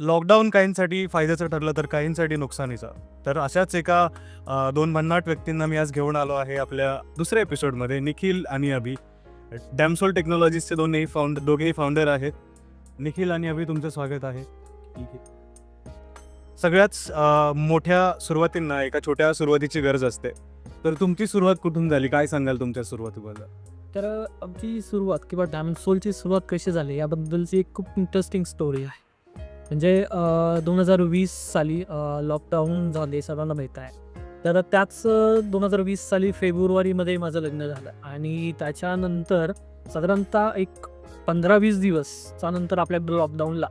Lockdown काहींसाठी फायद्याचं ठरलं तर काहींसाठी नुकसानीचं. तर अशाच एका अ, दोन भन्नाट व्यक्तींना मी आज घेऊन आलो आहे आपल्या दुसऱ्या एपिसोडमध्ये निखिल आणि अभि. डॅमसोल टेक्नॉलॉजीजचे दोन्ही फाउंड दोघेही फाउंडर आहेत. निखिल आणि अभि तुमचं स्वागत आहे. सगळ्याच अ, मोठ्या सुरुवातींना एका छोट्या सुरुवातीची गरज असते. तर तुमची सुरुवात कुठून झाली? काय सांगाल तुमच्या सुरुवातीबद्दल? तर आमची सुरुवात किंवा डायमंड सोलची सुरुवात कशी झाली? याबद्दलची एक खूप इंटरेस्टिंग स्टोरी आहे. म्हणजे दोन हजार वीस साली लॉकडाऊन झाले सर्वांना माहीत आहे. तर त्याच दोन हजार वीस साली फेब्रुवारीमध्ये माझं लग्न झालं. आणि त्याच्यानंतर साधारणतः एक पंधरा वीस दिवसचा नंतर आपल्या लॉकडाऊनला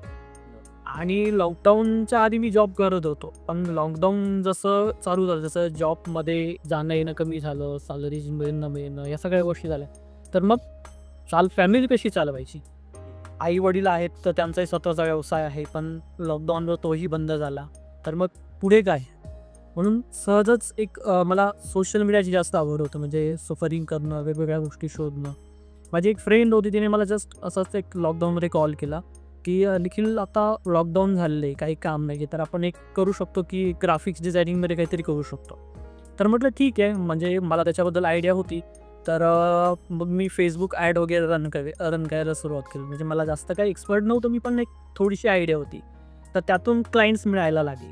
आणि लॉकडाऊनच्या आधी मी जॉब करत होतो. पण लॉकडाऊन जसं चालू झालं जसं जॉबमध्ये जाणं येणं कमी झालं सॅलरी मिळणं मिळणं या सगळ्या गोष्टी झाल्या. तर मग चाल फॅमिली कशी चालवायची. आई वडील आहेत तर त्यांचाही स्वतःचा व्यवसाय आहे पण लॉकडाऊनवर तोही बंद झाला. तर मग पुढे काय? म्हणून सहजच एक मला सोशल मीडियाची जास्त आवड होतं म्हणजे सफरिंग करणं वेगवेगळ्या गोष्टी शोधणं. माझी एक फ्रेंड होती तिने मला जस्ट असंच एक लॉकडाऊनमध्ये कॉल केला की निखिल आता लॉकडाऊन झालेलं आहे काही काम नाही तर आपण एक करू शकतो की ग्राफिक्स डिझायनिंगमध्ये काहीतरी करू शकतो. तर म्हटलं ठीक आहे. म्हणजे मला त्याच्याबद्दल आयडिया होती. तर मग मी फेसबुक ॲड वगैरे रन करे रन करायला सुरुवात केली. म्हणजे मला जास्त काही एक्सपर्ट नव्हतं मी पण एक थोडीशी आयडिया होती. तर त्यातून क्लायंट्स मिळायला लागली.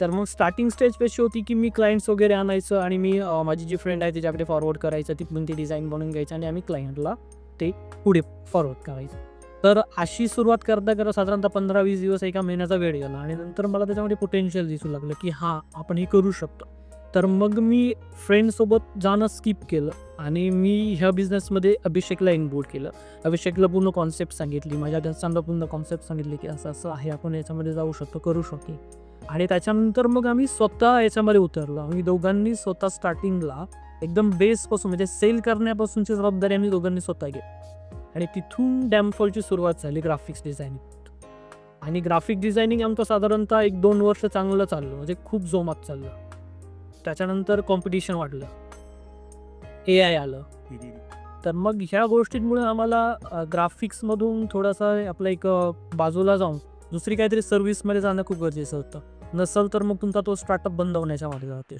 तर मग स्टार्टिंग स्टेज कशी होती की मी क्लायंट्स वगैरे आणायचं आणि मी माझी जी फ्रेंड आहे तिच्याकडे फॉरवर्ड करायचं तिथून ती डिझाईन बनवून घ्यायचं आणि आम्ही क्लायंटला ते पुढे फॉरवर्ड करायचं. तर अशी सुरुवात करता करता साधारणतः पंधरा वीस दिवस एका महिन्याचा वेळ गेला आणि नंतर मला त्याच्यामध्ये पोटेन्शियल दिसू लागलं की हां आपण हे करू शकतो. तर मग मी फ्रेंडसोबत जाणं स्किप केलं आणि मी ह्या बिझनेसमध्ये अभिषेकला इनबोर्ड केलं. अभिषेकला पूर्ण कॉन्सेप्ट सांगितली माझ्या घरच्यांना पूर्ण कॉन्सेप्ट सांगितली की असं असं आहे आपण याच्यामध्ये जाऊ शकतो करू शकतो. आणि त्याच्यानंतर मग आम्ही स्वतः याच्यामध्ये उतरलो. आम्ही दोघांनी स्वतः स्टार्टिंगला एकदम बेसपासून म्हणजे सेल करण्यापासूनची जबाबदारी आम्ही दोघांनी स्वतः घेतली. आणि तिथून डॅमफॉलची सुरुवात झाली ग्राफिक्स डिझायनिंग आणि ग्राफिक डिझायनिंग आमचं साधारणतः एक दोन वर्ष चांगलं चाललं म्हणजे खूप जोमात चाललं. त्याच्यानंतर कॉम्पिटिशन वाढलं. ए आय आलं. तर मग ह्या गोष्टींमुळे आम्हाला ग्राफिक्समधून थोडासा आपला एक बाजूला जाऊन दुसरी काहीतरी सर्व्हिसमध्ये जाणं खूप गरजेचं होतं. नसल तर मग तुमचा तो स्टार्टअप बंद होण्याच्या मागे जाते.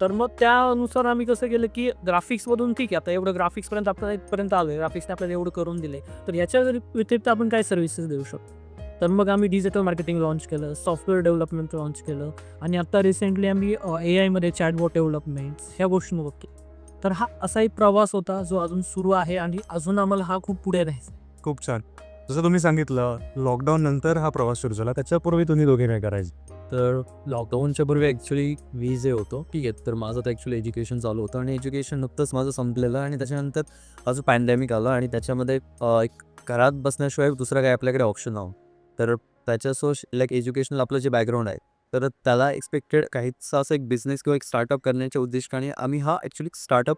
तर मग त्यानुसार आम्ही कसं केलं की ग्राफिक्समधून ठीक आहे आता एवढं ग्राफिक्सपर्यंत आपल्याला इथपर्यंत आलो आहे ग्राफिक्सने आपल्याला एवढं करून दिले तर याच्या व्यतिरिक्त आपण काय सर्व्हिसेस देऊ शकतो? तर मग आम्ही डिजिटल मार्केटिंग लॉन्च केलं सॉफ्टवेअर डेव्हलपमेंट लॉन्च केलं आणि आता रिसेंटली आम्ही ए आयमध्ये चॅटबॉट डेव्हलपमेंट ह्या गोष्टी केल्या. तर हा असा एक प्रवास होता जो अजून सुरू आहे आणि अजून आम्हाला हा खूप पुढे राहायचा खूप छान. जसं तुम्ही सांगितलं लॉकडाऊन नंतर हा प्रवास सुरू झाला. त्याच्यापूर्वी तुम्ही दोघे काय करायचे? तर लॉकडाऊनच्या पूर्वी ॲक्च्युली मी जे होतो. ठीक आहे तर माझं तर ॲक्च्युली एज्युकेशन चालू होतं आणि एज्युकेशन नुकतंच माझं संपलेलं आणि त्याच्यानंतर अजून पॅन्डेमिक आलं आणि त्याच्यामध्ये एक घरात बसण्याशिवाय दुसरं काही आपल्याकडे ऑप्शन नव्हतं. तर त्याच्यासो लाईक एज्युकेशनल आपलं जे बॅकग्राऊंड आहे तर त्याला एक्सपेक्टेड काहीसा असं एक बिझनेस किंवा एक स्टार्टअप करण्याच्या उद्दिष्टाने आम्ही हा ॲक्च्युली स्टार्टअप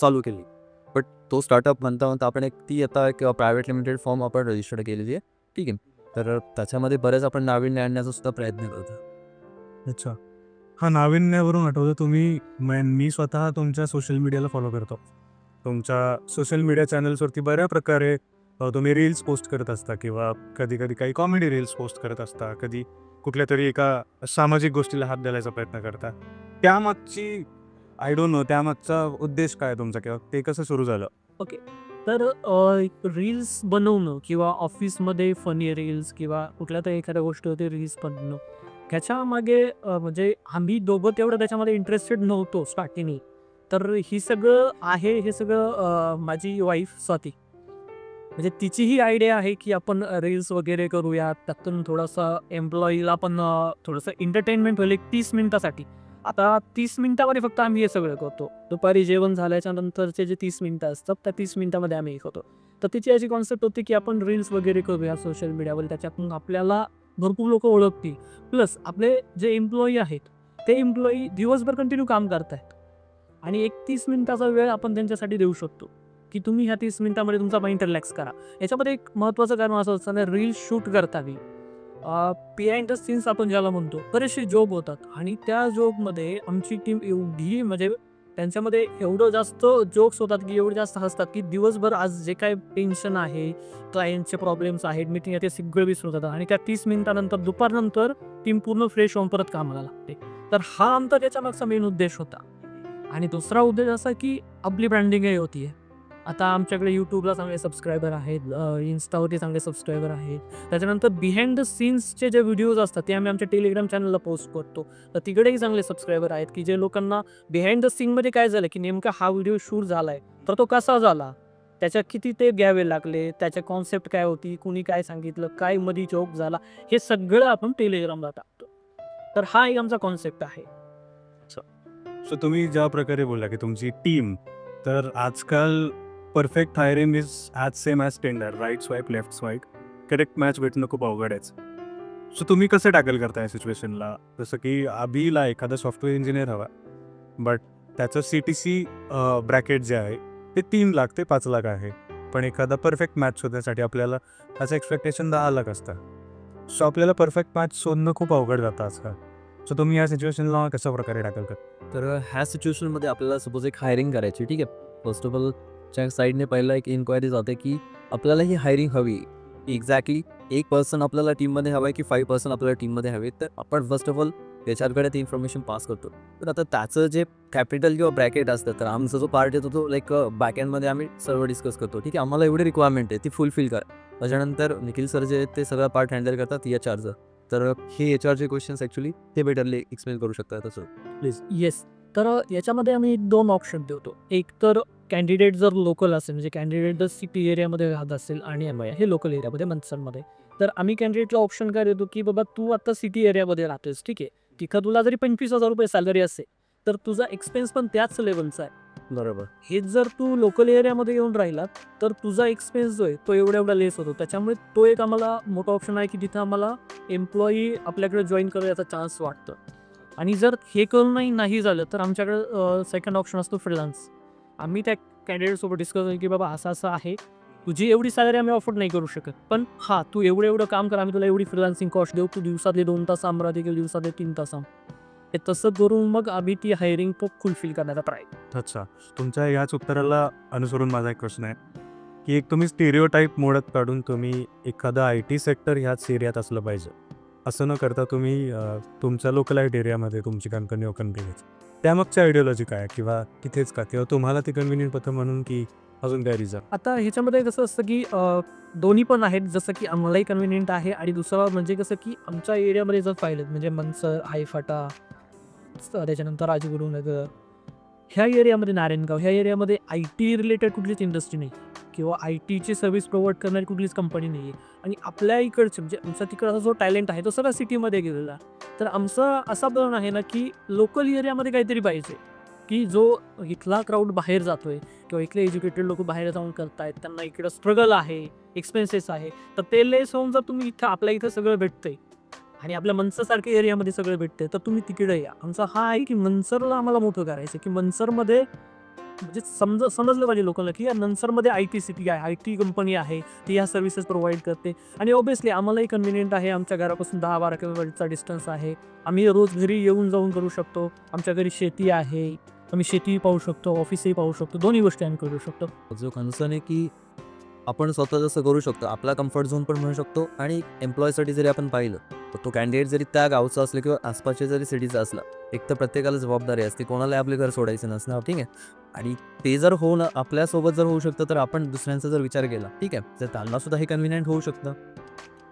चालू केली. बट तो स्टार्टअप म्हणता म्हणता आपण एक ती आता एक प्रायव्हेट लिमिटेड फॉर्म आपण रजिस्टर्ड केलेली आहे. ठीक आहे. तर त्याच्यामध्ये बरेच आपण नाविन्य आणण्याचा सुद्धा प्रयत्न करतो. अच्छा. हा नाविन्यावरून आठवतो तुम्ही म- मी स्वतः तुमच्या सोशल मीडियाला फॉलो करतो. तुमच्या सोशल मीडिया चॅनल्सवरती बऱ्या प्रकारे तुम्ही रील्स पोस्ट करत असता किंवा कधी कधी काही कॉमेडी रील्स पोस्ट करत असता कधी कुठल्या तरी एका सामाजिक गोष्टीला हात द्यायचा प्रयत्न करता. त्यामागची आय डोंट नो त्यामागचा उद्देश काय तुमचा किंवा ते कसं सुरू झालं? ओके. तर रील्स बनवणं किंवा ऑफिसमध्ये फनी रील्स किंवा कुठल्या तरी एखाद्या गोष्टीवरती रील्स बनवणं ह्याच्या मागे म्हणजे आम्ही दोघं तेवढं त्याच्यामध्ये इंटरेस्टेड नव्हतो स्टार्टिंग तर ही सगळं आहे हे सगळं माझी वाईफ स्वाती. म्हणजे तिचीही आयडिया आहे की आपण रील्स वगैरे करूया त्यातून थोडंसं एम्प्लॉईला पण थोडंसं एंटरटेनमेंट होईल एक तीस मिनिटासाठी. आता तीस मिनिटामध्ये फक्त आम्ही हे सगळं करतो. दुपारी जेवण झाल्याच्या नंतरचे जे तीस मिनिटं असतात त्या तीस मिनिटामध्ये आम्ही हे करतो. तर तिची अशी कॉन्सेप्ट होती की आपण रील्स वगैरे करूया सोशल मीडियावर त्याच्यातून आपल्याला भरपूर लोक ओळखतील. प्लस आपले जे एम्प्लॉई आहेत ते एम्प्लॉई दिवसभर कंटिन्यू काम करतायत. आणि एक तीस मिनिटाचा वेळ आपण त्यांच्यासाठी देऊ शकतो. की तुम्ही ह्या तीस मिनिटामध्ये तुमचा माइंड रिलॅक्स करा. याच्यामध्ये एक महत्त्वाचं कारण असं असतं रील शूट करताना बिहाइंड द सीन्स आपण ज्याला म्हणतो बरेचसे जॉब होतात. आणि त्या जॉबमध्ये आमची टीम एवढी म्हणजे त्यांच्यामध्ये एवढं जास्त जोक्स होतात की एवढे जास्त हसतात की दिवसभर आज जे काय टेन्शन आहे क्लायंटचे प्रॉब्लेम्स आहेत मीटिंग आहे ते सगळे विसरून जातात. आणि त्या तीस मिनिटानंतर दुपारनंतर टीम पूर्ण फ्रेश होऊन परत कामाला लागते. तर हा आमचा त्याच्या मागचा मेन उद्देश होता. आणि दुसरा उद्देश असा की आपली ब्रँडिंगही होती आहे आता आमच्याकडे यूट्यूबला चांगले सबस्क्रायबर आहेत इन्स्टावरती चांगले सबस्क्रायबर आहेत. त्याच्यानंतर बिहाइंड द सीन्सचे जे व्हिडिओज असतात ते आम्ही आमच्या टेलिग्राम चॅनलला पोस्ट करतो. तर तिकडेही चांगले सबस्क्रायबर आहेत की जे लोकांना बिहाइंड द सीनमध्ये काय झालं की नेमका हा व्हिडिओ शूट झाला आहे तर तो कसा झाला? त्याच्या किती ते घ्यावे लागले? त्याच्या कॉन्सेप्ट काय होती? कुणी काय सांगितलं? काय मध्ये जोक झाला? हे सगळं आपण टेलिग्रामला टाकतो. तर हा एक आमचा कॉन्सेप्ट आहे. सो तुम्ही ज्या प्रकारे बोलला की तुमची टीम तर आजकाल perfect hiring is as same as Tinder right swipe left swipe correct match भेटणं खूप अवघड आहे सो तुम्ही कसं टॅकल करता या सिच्युएशनला जसं की अभिला एखादा सॉफ्टवेअर इंजिनियर हवा. बट त्याचं सी टी सी ब्रॅकेट जे आहे ते तीन लाख ते पाच लाख आहे. पण एखादा परफेक्ट मॅच शोधण्यासाठी आपल्याला त्याचं एक्सपेक्टेशन दहा लाख असतं. सो आपल्याला परफेक्ट मॅच शोधणं खूप अवघड जातं आजकाल. सो तुम्ही या सिच्युएशनला कशा प्रकारे टॅकल करता? तर ह्या सिच्युएशनमध्ये आपल्याला सपोज एक हायरिंग करायची ठीक आहे? फर्स्ट ऑफ ऑल च्या साईडने पहिला एक इन्क्वायरी जाते की आपल्याला ही हायरिंग हवी. एक्झॅक्टली एक पर्सन आपल्याला टीममध्ये हवं आहे की फाईव्ह पर्सन आपल्याला टीममध्ये हवे तर आपण फर्स्ट ऑफ ऑल त्याच्याकडे ती इन्फॉर्मेशन पास करतो. तर आता त्याचं जे कॅपिटल किंवा ब्रॅकेट असतं तर आमचा जो पार्ट येतो तो लाईक बॅकएंडमध्ये आम्ही सर्व डिस्कस करतो. ठीक आहे आम्हाला एवढी रिक्वायरमेंट आहे ती फुलफिल करा. त्याच्यानंतर निखिल सर जे ते सगळं पार्ट हँडल करतात एच आरचं तर हे एच आरचे क्वेश्चन्स ॲक्च्युली ते बेटरली एक्सप्लेन करू शकतात तसं. प्लीज येस तर याच्यामध्ये आम्ही दोन ऑप्शन देतो एक तर कॅन्डिडेट जर लोकल असेल म्हणजे कॅन्डिडेट जर सिटी एरियामध्ये राहत असेल आणि एम आय हे लोकल एरियामध्ये मनसरमध्ये तर आम्ही कॅन्डिडेटला ऑप्शन काय देतो की बाबा तू आता सिटी एरियामध्ये राहतोस ठीक आहे. तिथं तुला जरी पंचवीस हजार रुपये सॅलरी असेल तर तुझा एक्सपेन्स पण त्याच लेवलचा आहे. बरोबर. हेच जर तू लोकल एरियामध्ये येऊन राहिला तर तुझा एक्सपेन्स जो आहे तो एवढा एवढा लेस होतो. त्याच्यामुळे तो एक आम्हाला मोठा ऑप्शन आहे की तिथं आम्हाला एम्प्लॉई आपल्याकडे जॉईन करायचा चान्स वाटतं. आणि जर हे करूनही नाही झालं तर आमच्याकडे सेकंड ऑप्शन असतो फ्रीलान्स आम्ही त्या कॅन्डिडेटसोबत डिस्कस करू की बाबा असं असं आहे. तुझी एवढी सॅलरी आम्ही अफोर्ड नाही करू शकत. पण हा तू एवढं एवढं काम कर आम्ही तुला एवढी फ्रीलान्सिंग कॉस्ट देऊ. तू दिवसातले दोन तास आम्हाला किंवा दिवसातले तीन तास हे तसं करून मग आम्ही ती हायरिंग तो फुलफिल करण्याचा ट्राय अच्छा. तुमच्या याच उत्तराला अनुसरून माझा एक प्रश्न आहे. की एक तुम्ही स्टेरिओ टाईप मोडत काढून तुम्ही एखादा आय टी सेक्टर ह्याच एरियात असलं पाहिजे. असं न करता तुम्ही तुमच्या लोकलाईट एरियामध्ये तुमची कंपनी ओपन केली त्यामागच्या आयडिओलॉजी काय आहे? किंवा तिथेच का? किंवा तुम्हाला ते कन्व्हिनियंट पथं म्हणून की अजून काय रिझन आता ह्याच्यामध्ये कसं असतं की दोन्ही पण आहेत जसं की आम्हालाही कन्व्हिनियंट आहे. आणि दुसरं म्हणजे कसं की आमच्या एरियामध्ये जर पाहिलं म्हणजे मनसर हायफाटा त्याच्यानंतर राजगुरुनगर ह्या एरियामध्ये नारायणगाव ह्या एरियामध्ये आय टी रिलेटेड कुठलीच इंडस्ट्री नाही किंवा आय टीची सर्व्हिस प्रोव्हाइड करणारी कुठलीच कंपनी नाही आहे आणि आपल्या इकडचे म्हणजे आमचा तिकडचा जो टॅलेंट आहे तो सगळा सिटीमध्ये गेलेला. तर आमचा असा प्लॅन आहे ना की लोकल एरियामध्ये काहीतरी पाहिजे. की जो इथला क्राऊड बाहेर जातोय किंवा इथले एज्युकेटेड लोक बाहेर जाऊन करतायत त्यांना इकडं स्ट्रगल आहे एक्सपेन्सेस आहे तर ते लेस होऊन जर तुम्ही इथं आपल्या इथं सगळं भेटतंय आणि आपल्या मनसरसारख्या एरियामध्ये सगळं भेटतंय तर तुम्ही तिकडे या. आमचा हा आहे की मनसरला आम्हाला मोठं करायचं की मनसरमध्ये म्हणजे समज समजलं पाहिजे लोकांना की या नंसरमध्ये आय टी सिटी आहे आय टी कंपनी आहे ती ह्या सर्व्हिसेस प्रोव्हाइड करते. आणि ऑब्व्हियसली आम्हालाही कन्व्हिनियंट आहे आमच्या घरापासून दहा बारा किलोमीटरचा डिस्टन्स आहे. आम्ही रोज घरी येऊन जाऊन करू शकतो. आमच्या घरी शेती आहे. आम्ही शेतीही पाहू शकतो ऑफिसही पाहू शकतो दोन्ही गोष्टी आम्ही करू शकतो. जो कन्सर्न आहे की आपण स्वतः जसं करू शकतो आपला कम्फर्ट झोन पण म्हणू शकतो आणि एम्प्लॉयसाठी जरी आपण पाहिलं तो कॅन्डिडेट जरी त्या गावचा असला किंवा आसपासच्या जरी सिटीचा असला एक तर प्रत्येकाला जबाबदारी असते. कोणाला आपले घर सोडायचं नसणार ठीक आहे? आणि ते जर होऊन आपल्यासोबत जर होऊ शकतं तर आपण दुसऱ्यांचा जर विचार केला ठीक आहे? तर त्यांना सुद्धा हे कन्व्हिनियंट होऊ शकतं.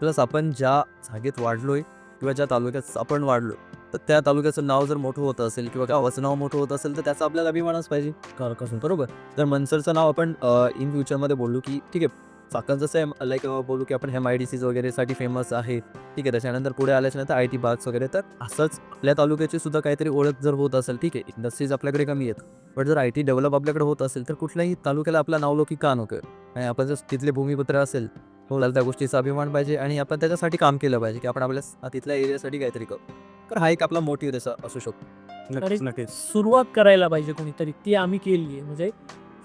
प्लस आपण ज्या जागेत वाढलोय किंवा ज्या तालुक्यात आपण वाढलो तर त्या तालुक्याचं नाव जर मोठं होत असेल किंवा गावाचं नाव मोठं होत असेल तर त्याचा आपल्याला अभिमानच पाहिजे. बरोबर? जर मनसरचं नाव आपण इन फ्युचरमध्ये बोललो की ठीक आहे चाकण जसं आहे लाईक बोलू की आपण एम आय डी सीज वगैरेसाठी फेमस आहे ठीक आहे त्याच्यानंतर पुढे आल्याच्यानंतर आय टी पार्क्स वगैरे तर असंच आपल्या तालुक्याची सुद्धा काहीतरी ओळख जर होत असेल ठीक आहे इंडस्ट्रीज आपल्याकडे कमी आहेत. बट जर आय टी डेव्हलप आपल्याकडे होत असेल तर कुठल्याही तालुक्याला आपला नावलौकिक का नको? आणि आपण जर तिथले भूमिपुत्र असेल तो आपल्याला त्या गोष्टीचा अभिमान पाहिजे आणि आपण त्याच्यासाठी काम केलं पाहिजे की आपण आपल्या तिथल्या एरियासाठी काहीतरी करू. तर हा एक आपला मोटिव्ह तसा असू शकतो. नक्कीच नक्कीच. सुरुवात करायला पाहिजे कोणीतरी. ती आम्ही केली आहे म्हणजे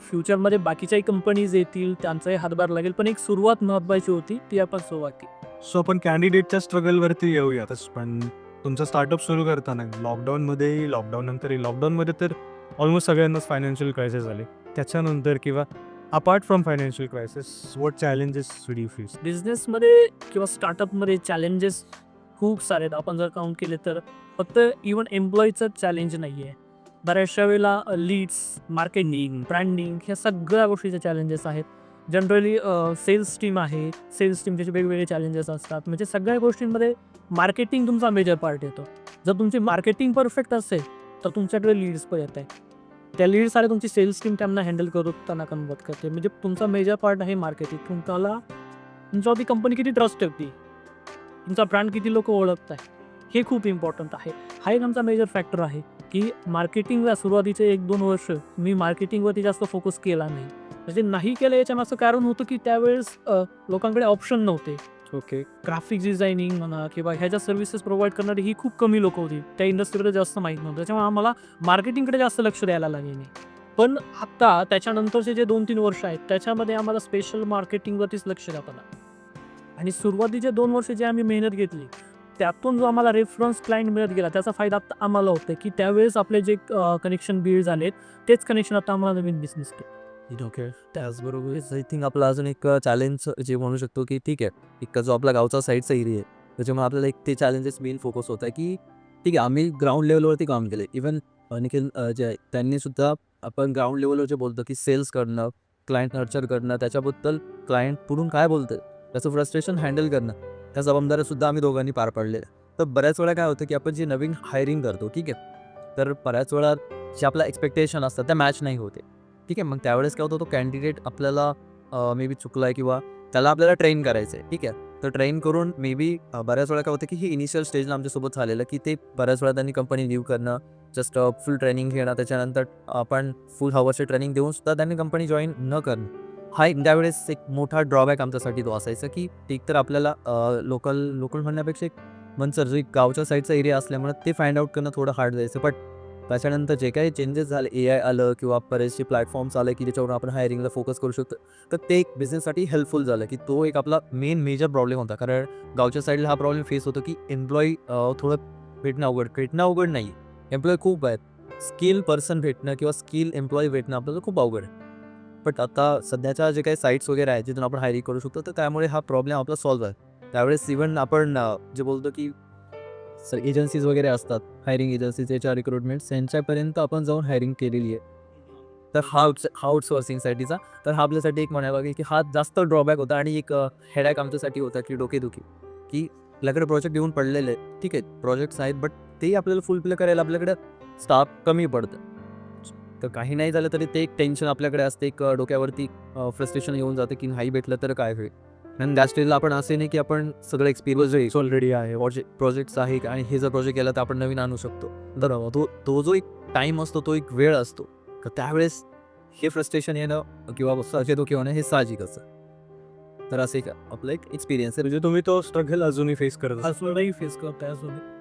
फ्युचरमध्ये बाकीच्याही कंपनीज येतील त्यांचाही हातभार लागेल. पण एक सुरुवात महत्वाची होती ती आपण सुरुवात केली. सो आपण कॅन्डिडेटच्या स्ट्रगलवरती येऊयातच पण तुमचा स्टार्टअप सुरू करताना लॉकडाऊनमध्येही लॉकडाऊन नंतरही लॉकडाऊनमध्ये तर ऑलमोस्ट सगळ्यांनाच फायनान्शियल क्रायसिस झाले त्याच्यानंतर किंवा apart from financial crisis what challenges do face बिझनेसमध्ये किंवा स्टार्टअपमध्ये चॅलेंजेस खूप सारे आहेत. आपण जर काउंट केले तर फक्त इवन एम्प्लॉईचं चॅलेंज नाही आहे बऱ्याचशा वेळेला लीड्स मार्केटिंग ब्रँडिंग ह्या सगळ्या गोष्टीचे चॅलेंजेस आहेत. जनरली सेल्स टीम आहे. सेल्स टीमचे वेगवेगळे चॅलेंजेस असतात. म्हणजे सगळ्या गोष्टींमध्ये मार्केटिंग तुमचा मेजर पार्ट येतो. जर तुमची मार्केटिंग परफेक्ट असेल तर तुमच्याकडे लीड्स पण येत आहे त्या लीड्स आले तुमची सेल्स टीम त्यांना हँडल करू त्यांना कन्वर्ट करते. म्हणजे तुमचा मेजर पार्ट आहे मार्केटिंग तुम्हाला तुमचा ती कंपनी किती ट्रस्ट ठेवती? तुमचा ब्रँड किती लोक ओळखत आहे हे खूप इम्पॉर्टंट आहे. हा एक आमचा मेजर फॅक्टर आहे. की मार्केटिंगला सुरुवातीचे एक दोन वर्ष मी मार्केटिंगवरती जास्त फोकस केला नाही. म्हणजे नाही केलं याच्यामागचं कारण होतं की त्यावेळेस लोकांकडे ऑप्शन नव्हते. ओके ग्राफिक डिझायनिंग म्हणा किंवा ह्याच्या सर्व्हिसेस प्रोव्हाइड करणारी ही खूप कमी लोक होती. त्या इंडस्ट्रीकडे जास्त माहीत नव्हतं. त्याच्यामुळे आम्हाला मार्केटिंगकडे जास्त लक्ष द्यायला लागले नाही. पण आता त्याच्यानंतरचे जे दोन तीन वर्ष आहेत त्याच्यामध्ये आम्हाला स्पेशल मार्केटिंगवरतीच लक्ष द्यावं लागतं आणि सुरुवातीचे दोन वर्ष जे आम्ही मेहनत घेतली त्यातून जो आम्हाला रेफरन्स क्लायंट मिळत गेला त्याचा फायदा आता आम्हाला होतो की त्यावेळेस आपले जे कनेक्शन बिल्ड झालेत तेच कनेक्शन आता आम्हाला नवीन बिझनेस ओके त्याचबरोबर आय थिंक आपला अजून एक चॅलेंज जे म्हणू शकतो की ठीक आहे. एक जो आपला गावचा साईडचा एरिया आहे त्याच्यामुळे आपल्याला एक ते चॅलेंजेस मेन फोकस होत आहे की ठीक आहे आम्ही ग्राउंड लेवलवरती काम केले इवन निखिल जे आहे, त्यांनी सुद्धा आपण ग्राउंड लेवलवर जे बोलतो की सेल्स करणं क्लायंट नर्चर करणं त्याच्याबद्दल क्लायंट पुढून काय बोलतं त्याचं फ्रस्ट्रेशन हँडल करणं त्या जबाबदाऱ्या सुद्धा आम्ही दोघांनी पार पाडलेल्या. तर बऱ्याच वेळा काय होतं की आपण जी नवीन हायरिंग करतो ठीक आहे? तर बऱ्याच वेळा जे आपल्या एक्सपेक्टेशन असतात त्या मॅच नाही होते ठीक आहे? मग त्यावेळेस काय होतं तो कॅन्डिडेट आपल्याला मे बी चुकला आहे किंवा त्याला आपल्याला ट्रेन करायचं आहे ठीक आहे? तर ट्रेन करून मे बी बऱ्याच वेळा काय होतं की ही इनिशियल स्टेजला आमच्यासोबत झालेलं की ते बऱ्याच वेळा त्यांनी कंपनी लिव्ह करणं जस्ट फुल ट्रेनिंग घेणं त्याच्यानंतर आपण फुल हवरचे ट्रेनिंग देऊन सुद्धा त्यांनी कंपनी जॉईन न करणं. हा एक त्यावेळेस एक मोठा ड्रॉबॅक आमच्यासाठी तो असायचा की एक तर आपल्याला लोकल लोकल म्हणण्यापेक्षा एक मनसर जो एक गावच्या साईडचा एरिया असल्यामुळे ते फाइंड आउट करणं थोडं हार्ड जायचं. बट त्याच्यानंतर जे काही चेंजेस झाले ए आय आलं किंवा बरेचसे प्लॅटफॉर्म्स आले की ज्याच्यावर आपण हायरिंगला फोकस करू शकतो तर ते एक बिझनेससाठी हेल्पफुल झालं की तो एक आपला मेन मेजर प्रॉब्लेम होता. कारण गावच्या साईडला हा प्रॉब्लेम फेस होतो की एम्प्लॉई थोडं भेटणं अवघड भेटणं अवघड नाही एम्प्लॉई खूप आहेत. स्किल पर्सन भेटणं किंवा स्किल एम्प्लॉई भेटणं आपल्याला खूप अवघड आहे. बट आता सध्याच्या जे काही साईट्स वगैरे आहेत जिथून आपण हायरिंग करू शकतो तर त्यामुळे हा प्रॉब्लेम आपला सॉल्व्ह आहे त्यावेळेस इवन आपण जे बोलतो की सर एजन्सीज वगैरे असतात हायरिंग एजन्सीज याच्या रिक्रुटमेंट्स यांच्यापर्यंत आपण जाऊन हायरिंग केलेली आहे. तर हा आउटस हा आउटसोर्सिंगसाठीचा तर हा आपल्यासाठी एक म्हणायला लागेल की हा जास्त ड्रॉबॅक होता आणि एक हेडॅक आमच्यासाठी होता की डोकेदुखी. की आपल्याकडे प्रोजेक्ट येऊन पडलेले आहेत. ठीक आहे प्रोजेक्ट्स आहेत बट तेही आपल्याला फुलफिल करायला आपल्याकडे स्टाफ कमी पडतं तर काही नाही झालं तरी ते एक टेन्शन आपल्याकडे असते एक डोक्यावरती फ्रस्ट्रेशन येऊन जातं की नाही भेटलं तर काय होईल. आणि त्या स्टेजला आपण असे नाही की आपण सगळं एक्सपिरियन्स जो ऑलरेडी आहे प्रोजेक्ट्स आहे आणि हे जर प्रोजेक्ट केला तर आपण नवीन आणू शकतो. बरोबर तो तो जो एक टाईम असतो तो एक वेळ असतो. तर त्यावेळेस हे फ्रस्ट्रेशन येणं किंवा सचेतोकी होणं हे साहजिक असतं. तर असं एक आपलं एक एक्सपिरियन्स आहे. म्हणजे तुम्ही तो स्ट्रगल अजूनही फेस करत. अजूनही फेस करतोय अजूनही.